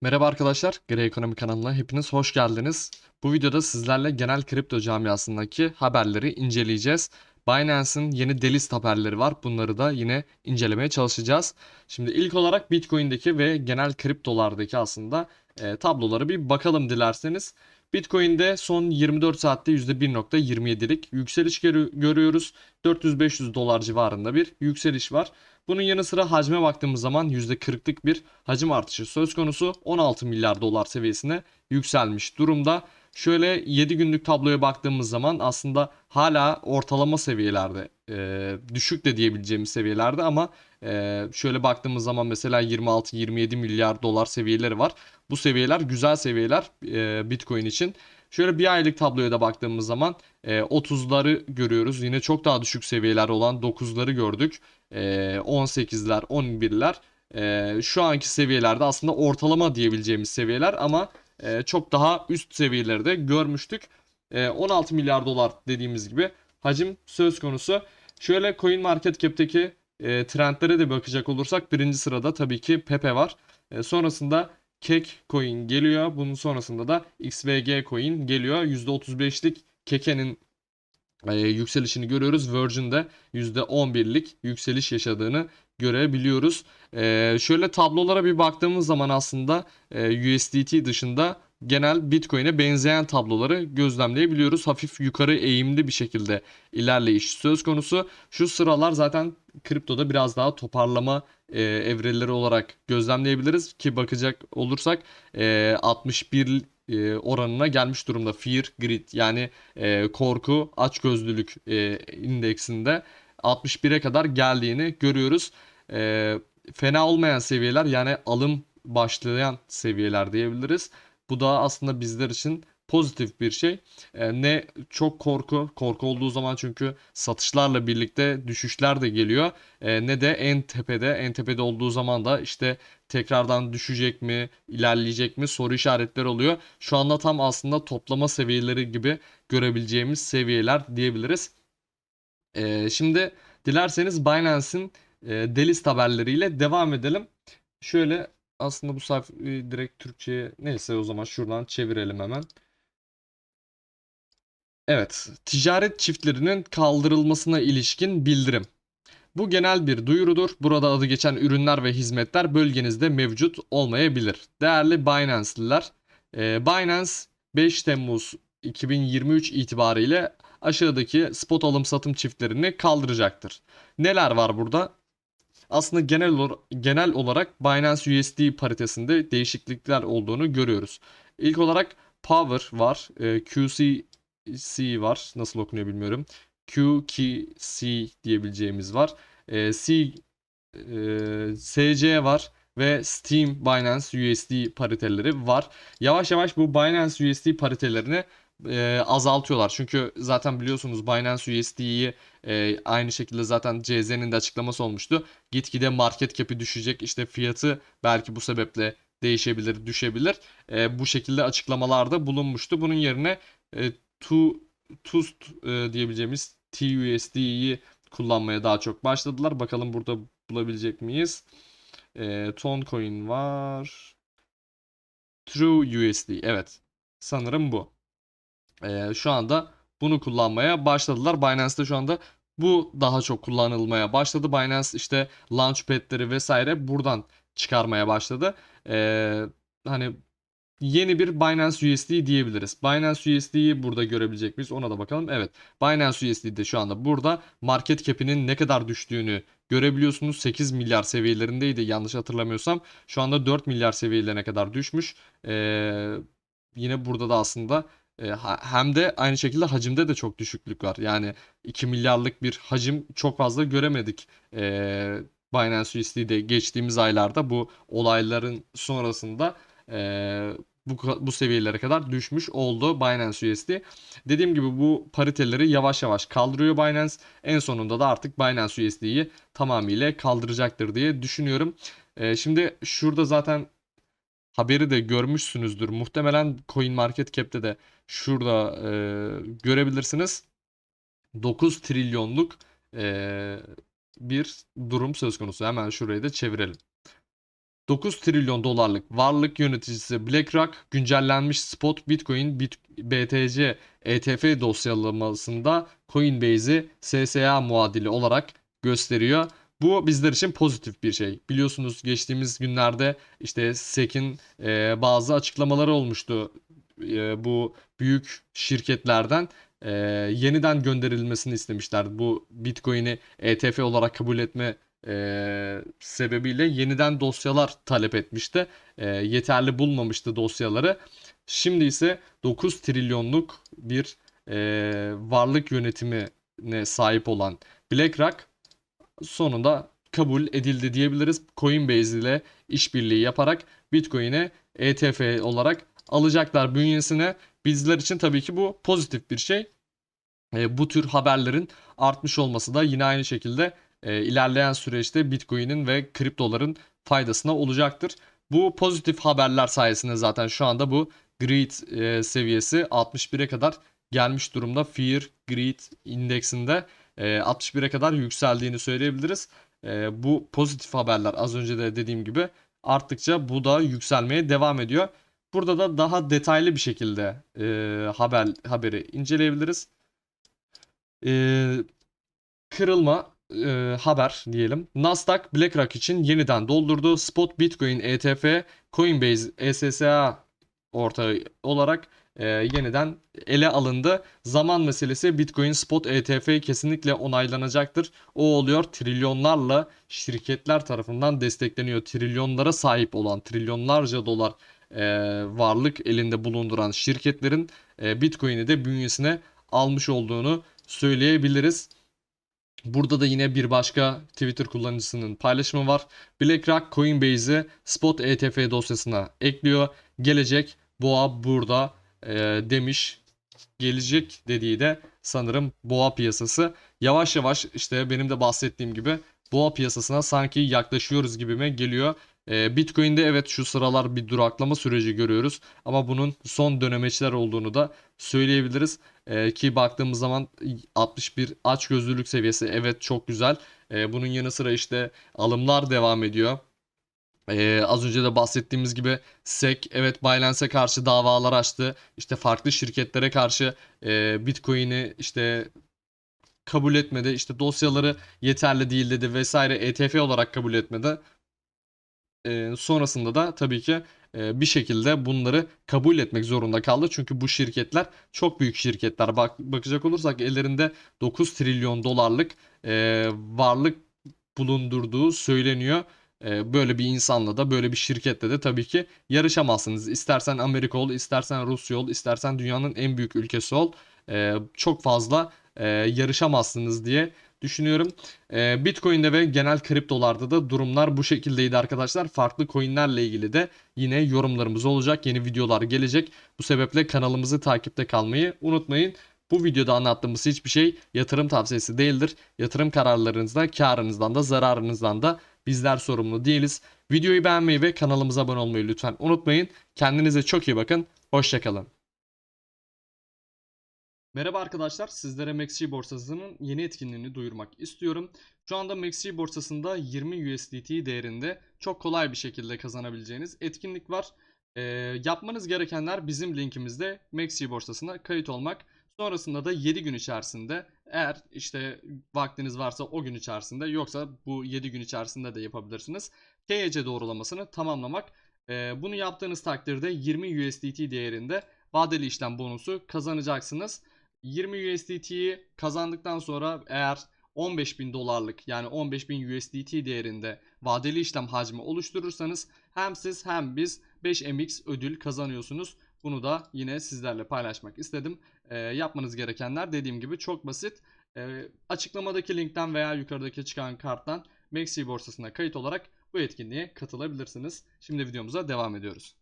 Merhaba arkadaşlar, Grey Ekonomi kanalına hepiniz hoş geldiniz. Bu videoda sizlerle genel kripto camiasındaki haberleri inceleyeceğiz. Binance'ın yeni delist haberleri var. Bunları da yine incelemeye çalışacağız. Şimdi ilk olarak Bitcoin'deki ve genel kriptolardaki aslında e, tablolara bir bakalım dilerseniz. Bitcoin'de son 24 saatte %1.27'lik yükseliş görü- görüyoruz. 400-500 dolar civarında bir yükseliş var. Bunun yanı sıra hacme baktığımız zaman %40'lık bir hacim artışı söz konusu 16 milyar dolar seviyesine yükselmiş durumda. Şöyle 7 günlük tabloya baktığımız zaman aslında hala ortalama seviyelerde e, düşük de diyebileceğimiz seviyelerde ama e, şöyle baktığımız zaman mesela 26-27 milyar dolar seviyeleri var. Bu seviyeler güzel seviyeler e, Bitcoin için. Şöyle bir aylık tabloya da baktığımız zaman e, 30'ları görüyoruz. Yine çok daha düşük seviyeler olan 9'ları gördük. E, 18'ler, 11'ler e, şu anki seviyelerde aslında ortalama diyebileceğimiz seviyeler ama e, çok daha üst seviyeleri de görmüştük. E, 16 milyar dolar dediğimiz gibi hacim söz konusu. Şöyle CoinMarketCap'teki e, trendlere de bakacak olursak birinci sırada tabii ki Pepe var. E, sonrasında Kek coin geliyor. Bunun sonrasında da XVG coin geliyor. %35'lik Keke'nin e, yükselişini görüyoruz. Virgin'de %11'lik yükseliş yaşadığını görebiliyoruz. E, şöyle tablolara bir baktığımız zaman aslında e, USDT dışında genel Bitcoin'e benzeyen tabloları gözlemleyebiliyoruz. Hafif yukarı eğimli bir şekilde ilerleyiş söz konusu. Şu sıralar zaten kriptoda biraz daha toparlama e, evreleri olarak gözlemleyebiliriz ki bakacak olursak e, 61 e, oranına gelmiş durumda. Fear Grid yani e, korku açgözlülük e, indeksinde 61'e kadar geldiğini görüyoruz. E, fena olmayan seviyeler yani alım başlayan seviyeler diyebiliriz. Bu da aslında bizler için pozitif bir şey. E, ne çok korku, korku olduğu zaman çünkü satışlarla birlikte düşüşler de geliyor. E, ne de en tepede, en tepede olduğu zaman da işte tekrardan düşecek mi, ilerleyecek mi soru işaretleri oluyor. Şu anda tam aslında toplama seviyeleri gibi görebileceğimiz seviyeler diyebiliriz. E, şimdi dilerseniz Binance'in e, delist haberleriyle devam edelim. Şöyle aslında bu sayfayı direkt Türkçe'ye neyse o zaman şuradan çevirelim hemen. Evet, ticaret çiftlerinin kaldırılmasına ilişkin bildirim. Bu genel bir duyurudur. Burada adı geçen ürünler ve hizmetler bölgenizde mevcut olmayabilir. Değerli Binance'liler, e, Binance 5 Temmuz 2023 itibariyle aşağıdaki spot alım satım çiftlerini kaldıracaktır. Neler var burada? Aslında genel olarak, genel olarak Binance USD paritesinde değişiklikler olduğunu görüyoruz. İlk olarak Power var, e, QCC var, nasıl okunuyor bilmiyorum. QKC diyebileceğimiz var. E, C, e, SC var ve Steam Binance USD pariteleri var. Yavaş yavaş bu Binance USD paritelerini e, azaltıyorlar. Çünkü zaten biliyorsunuz Binance USD'yi e, aynı şekilde zaten CZ'nin de açıklaması olmuştu. Gitgide market cap'i düşecek. İşte fiyatı belki bu sebeple değişebilir, düşebilir. E, bu şekilde açıklamalarda bulunmuştu. Bunun yerine e, tu, TUST e, diyebileceğimiz TUSD'yi kullanmaya daha çok başladılar. Bakalım burada bulabilecek miyiz? E, Toncoin var. True USD. Evet. Sanırım bu. E, şu anda bunu kullanmaya başladılar. Binance'de şu anda bu daha çok kullanılmaya başladı. Binance işte launchpad'leri vesaire buradan çıkarmaya başladı. E, hani yeni bir Binance USD diyebiliriz. Binance USD'yi burada görebilecek miyiz? Ona da bakalım. Evet. Binance USD de şu anda burada market cap'inin ne kadar düştüğünü görebiliyorsunuz. 8 milyar seviyelerindeydi yanlış hatırlamıyorsam. Şu anda 4 milyar seviyelerine kadar düşmüş. Ee, yine burada da aslında e, hem de aynı şekilde hacimde de çok düşüklük var. Yani 2 milyarlık bir hacim çok fazla göremedik. Ee, Binance USD'de geçtiğimiz aylarda bu olayların sonrasında e, bu, bu seviyelere kadar düşmüş oldu Binance USD. Dediğim gibi bu pariteleri yavaş yavaş kaldırıyor Binance. En sonunda da artık Binance USD'yi tamamıyla kaldıracaktır diye düşünüyorum. Ee, şimdi şurada zaten haberi de görmüşsünüzdür. Muhtemelen CoinMarketCap'te de şurada e, görebilirsiniz. 9 trilyonluk e, bir durum söz konusu. Hemen şurayı da çevirelim. 9 trilyon dolarlık varlık yöneticisi BlackRock güncellenmiş spot Bitcoin Bit BTC ETF dosyalamasında Coinbase'i SSA muadili olarak gösteriyor. Bu bizler için pozitif bir şey. Biliyorsunuz geçtiğimiz günlerde işte SEC'in e, bazı açıklamaları olmuştu. E, bu büyük şirketlerden e, yeniden gönderilmesini istemişler. Bu Bitcoin'i ETF olarak kabul etme e, sebebiyle yeniden dosyalar talep etmişti. E, yeterli bulmamıştı dosyaları. Şimdi ise 9 trilyonluk bir e, varlık yönetimine sahip olan BlackRock sonunda kabul edildi diyebiliriz. Coinbase ile işbirliği yaparak Bitcoin'e ETF olarak alacaklar bünyesine. Bizler için tabii ki bu pozitif bir şey. E, bu tür haberlerin artmış olması da yine aynı şekilde e, ilerleyen süreçte Bitcoin'in ve kriptoların faydasına olacaktır. Bu pozitif haberler sayesinde zaten şu anda bu greed e, seviyesi 61'e kadar gelmiş durumda. Fear Greed indeksinde e, 61'e kadar yükseldiğini söyleyebiliriz. E, bu pozitif haberler az önce de dediğim gibi arttıkça bu da yükselmeye devam ediyor. Burada da daha detaylı bir şekilde e, haber haberi inceleyebiliriz. E, kırılma e, haber diyelim. Nasdaq BlackRock için yeniden doldurdu. Spot Bitcoin ETF Coinbase SSA ortağı olarak e, yeniden ele alındı. Zaman meselesi Bitcoin Spot ETF kesinlikle onaylanacaktır. O oluyor trilyonlarla şirketler tarafından destekleniyor. Trilyonlara sahip olan trilyonlarca dolar e, varlık elinde bulunduran şirketlerin e, Bitcoin'i de bünyesine almış olduğunu söyleyebiliriz. Burada da yine bir başka Twitter kullanıcısının paylaşımı var. BlackRock Coinbase'i Spot ETF dosyasına ekliyor. Gelecek boğa burada e, demiş. Gelecek dediği de sanırım boğa piyasası. Yavaş yavaş işte benim de bahsettiğim gibi boğa piyasasına sanki yaklaşıyoruz gibime geliyor. E, Bitcoin'de evet şu sıralar bir duraklama süreci görüyoruz ama bunun son dönemeçler olduğunu da söyleyebiliriz. E, ki baktığımız zaman 61 aç gözlülük seviyesi evet çok güzel. E, bunun yanı sıra işte alımlar devam ediyor. Ee, az önce de bahsettiğimiz gibi SEC evet Binance'e karşı davalar açtı. İşte farklı şirketlere karşı e, Bitcoin'i işte kabul etmedi. İşte dosyaları yeterli değil dedi vesaire ETF olarak kabul etmedi. Ee, sonrasında da tabii ki e, bir şekilde bunları kabul etmek zorunda kaldı. Çünkü bu şirketler çok büyük şirketler. Bak bakacak olursak ellerinde 9 trilyon dolarlık e, varlık bulundurduğu söyleniyor. E, böyle bir insanla da böyle bir şirkette de tabii ki yarışamazsınız. İstersen Amerika ol, istersen Rusya ol, istersen dünyanın en büyük ülkesi ol. E, çok fazla e, yarışamazsınız diye düşünüyorum. E, Bitcoin'de ve genel kriptolarda da durumlar bu şekildeydi arkadaşlar. Farklı coinlerle ilgili de yine yorumlarımız olacak. Yeni videolar gelecek. Bu sebeple kanalımızı takipte kalmayı unutmayın. Bu videoda anlattığımız hiçbir şey yatırım tavsiyesi değildir. Yatırım kararlarınızda karınızdan da zararınızdan da bizler sorumlu değiliz. Videoyu beğenmeyi ve kanalımıza abone olmayı lütfen unutmayın. Kendinize çok iyi bakın. Hoşçakalın. Merhaba arkadaşlar, sizlere MaxG borsasının yeni etkinliğini duyurmak istiyorum. Şu anda MaxG borsasında 20 USDT değerinde çok kolay bir şekilde kazanabileceğiniz etkinlik var. Ee, yapmanız gerekenler bizim linkimizde MaxG borsasına kayıt olmak. Sonrasında da 7 gün içerisinde eğer işte vaktiniz varsa o gün içerisinde yoksa bu 7 gün içerisinde de yapabilirsiniz. KYC doğrulamasını tamamlamak. Ee, bunu yaptığınız takdirde 20 USDT değerinde vadeli işlem bonusu kazanacaksınız. 20 USDT'yi kazandıktan sonra eğer 15.000 dolarlık yani 15.000 USDT değerinde vadeli işlem hacmi oluşturursanız hem siz hem biz 5MX ödül kazanıyorsunuz. Bunu da yine sizlerle paylaşmak istedim. E, yapmanız gerekenler dediğim gibi çok basit. E, açıklamadaki linkten veya yukarıdaki çıkan karttan Maxi borsasına kayıt olarak bu etkinliğe katılabilirsiniz. Şimdi videomuza devam ediyoruz.